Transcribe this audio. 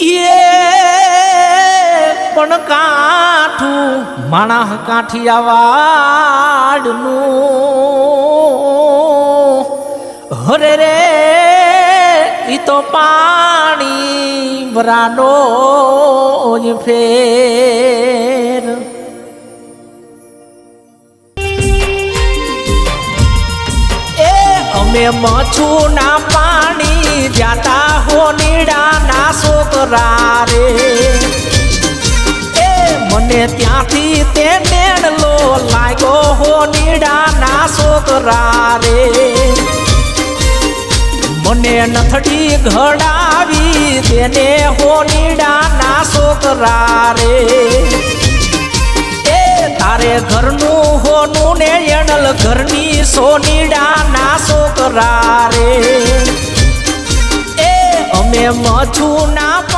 એ પણ કાઠું માણા કાઠિયાવાડનું હરે રે, ઈ તો પાણી વરાનો ફેર. એ અમે મછું ના પાણી નીડા ના રે એ મને ત્યાંથી તે નેણલો લાગ્યો હો નીડા ના છોકરા રે મને નથડી ઘડાવી તેને હો નીડા ના છોકરા રે એ તારે ઘરનું હોનું ને એણલ ઘરની સોનીડા ના છોકરા રે અમે ના